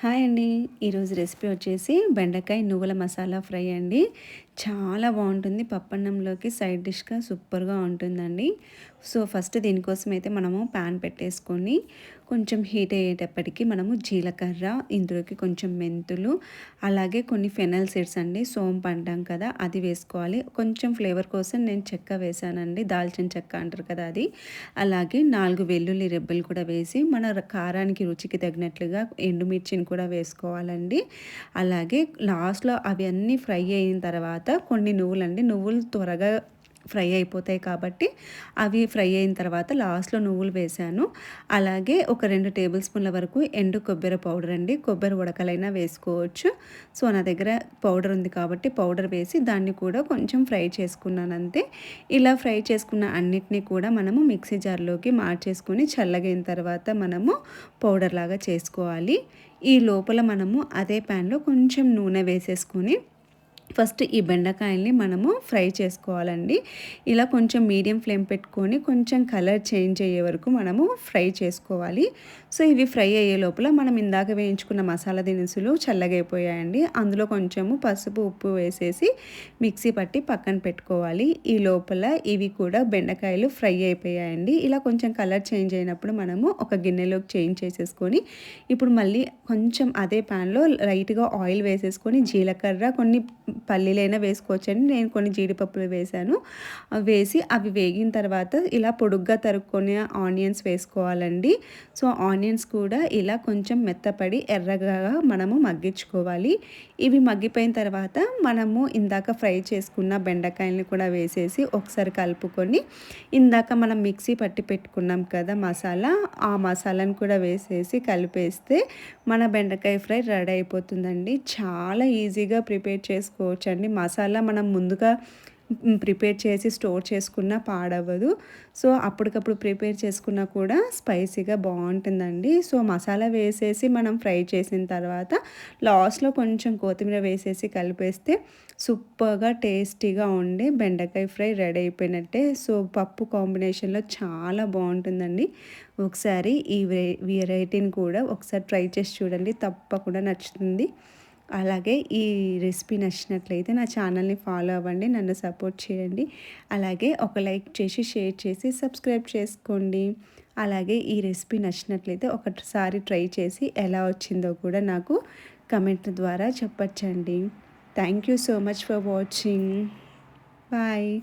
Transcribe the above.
Hi అండి. ఈరోజు recipe వచ్చేసి బెండకాయ నువ్వుల మసాలా ఫ్రై అండి. చాలా బాగుంటుంది. పప్పన్నంలోకి సైడ్ డిష్గా సూపర్గా ఉంటుందండి. సో ఫస్ట్ దీనికోసం అయితే మనము ప్యాన్ పెట్టేసుకొని కొంచెం హీట్ అయ్యేటప్పటికి మనము జీలకర్ర ఇందులోకి కొంచెం మెంతులు అలాగే కొన్ని ఫెనల్ సీడ్స్ అండి. సోంపు అంటాం కదా అది వేసుకోవాలి. కొంచెం ఫ్లేవర్ కోసం నేను చెక్క వేసానండి దాల్చిన చెక్క అంటారు కదా అది. అలాగే నాలుగు వెల్లుల్లి రెబ్బలు కూడా వేసి మన కారానికి రుచికి తగినట్లుగా ఎండుమిర్చిని కూడా వేసుకోవాలండి. అలాగే లాస్ట్లో అవి అన్నీ ఫ్రై అయిన తర్వాత కొన్ని నువ్వులండి. నువ్వులు త్వరగా ఫ్రై అయిపోతాయి కాబట్టి అవి ఫ్రై అయిన తర్వాత లాస్ట్లో నువ్వులు వేసాను. అలాగే ఒక రెండు టేబుల్ స్పూన్ల వరకు ఎండు కొబ్బరి పౌడర్ అండి. కొబ్బరి ఉడకలైనా వేసుకోవచ్చు. సో నా దగ్గర పౌడర్ ఉంది కాబట్టి పౌడర్ వేసి దాన్ని కూడా కొంచెం ఫ్రై చేసుకున్నాను అంతే. ఇలా ఫ్రై చేసుకున్న అన్నిటినీ కూడా మనము మిక్సీ జార్లోకి మార్చేసుకొని చల్లగైన తర్వాత మనము పౌడర్ లాగా చేసుకోవాలి. ఈ లోపల మనము అదే ప్యాన్లో కొంచెం నూనె వేసేసుకొని ఫస్ట్ ఈ బెండకాయల్ని మనము ఫ్రై చేసుకోవాలండి. ఇలా కొంచెం మీడియం ఫ్లేమ్ పెట్టుకొని కొంచెం కలర్ చేంజ్ అయ్యే వరకు మనము ఫ్రై చేసుకోవాలి. సో ఇవి ఫ్రై అయ్యే లోపల మనం ఇందాక వేయించుకున్న మసాలా దినుసులు చల్లగైపోయాయండి. అందులో కొంచెము పసుపు ఉప్పు వేసేసి మిక్సీ పట్టి పక్కన పెట్టుకోవాలి. ఈ లోపల ఇవి కూడా బెండకాయలు ఫ్రై అయిపోయాయండి. ఇలా కొంచెం కలర్ చేంజ్ అయినప్పుడు మనము ఒక గిన్నెలోకి చేంజ్ చేసేసుకొని ఇప్పుడు మళ్ళీ కొంచెం అదే ప్యాన్లో లైట్గా ఆయిల్ వేసేసుకొని జీలకర్ర కొన్ని పల్లీలైనా వేసుకోవచ్చండి. నేను కొన్ని జీడిపప్పులు వేసాను వేసి అవి వేగిన తర్వాత ఇలా పొడుగ్గా తరుక్కొని ఆనియన్స్ వేసుకోవాలండి. సో ఆనియన్స్ కూడా ఇలా కొంచెం మెత్తపడి ఎర్రగా మనము మగ్గించుకోవాలి. ఇవి మగ్గిపోయిన తర్వాత మనము ఇందాక ఫ్రై చేసుకున్న బెండకాయలను కూడా వేసేసి ఒకసారి కలుపుకొని ఇందాక మనం మిక్సీ పట్టి పెట్టుకున్నాం కదా మసాలా ఆ మసాలాను కూడా వేసేసి కలిపేస్తే మన బెండకాయ ఫ్రై రెడీ అయిపోతుందండి. చాలా ఈజీగా ప్రిపేర్ చేసుకో చేసుకోవచ్చండి మసాలా మనం ముందుగా ప్రిపేర్ చేసి స్టోర్ చేసుకున్నా పాడవ్వదు. సో అప్పటికప్పుడు ప్రిపేర్ చేసుకున్నా కూడా స్పైసీగా బాగుంటుందండి. సో మసాలా వేసేసి మనం ఫ్రై చేసిన తర్వాత లాస్ట్లో కొంచెం కొత్తిమీర వేసేసి కలిపేస్తే సూపర్గా టేస్టీగా ఉండే బెండకాయ ఫ్రై రెడీ అయిపోయినట్టే. సో పప్పు కాంబినేషన్లో చాలా బాగుంటుందండి. ఒకసారి ఈ వెరైటీని కూడా ఒకసారి ట్రై చేసి చూడండి. తప్పకుండా నచ్చుతుంది. అలాగే ఈ రెసిపీ నచ్చినట్లయితే నా ఛానల్ని ఫాలో అవ్వండి నన్ను సపోర్ట్ చేయండి. అలాగే ఒక లైక్ చేసి షేర్ చేసి సబ్స్క్రైబ్ చేసుకోండి. అలాగే ఈ రెసిపీ నచ్చినట్లయితే ఒకసారి ట్రై చేసి ఎలా వచ్చిందో కూడా నాకు కమెంట్ ద్వారా చెప్పచ్చండి. Thank you so much for watching. Bye.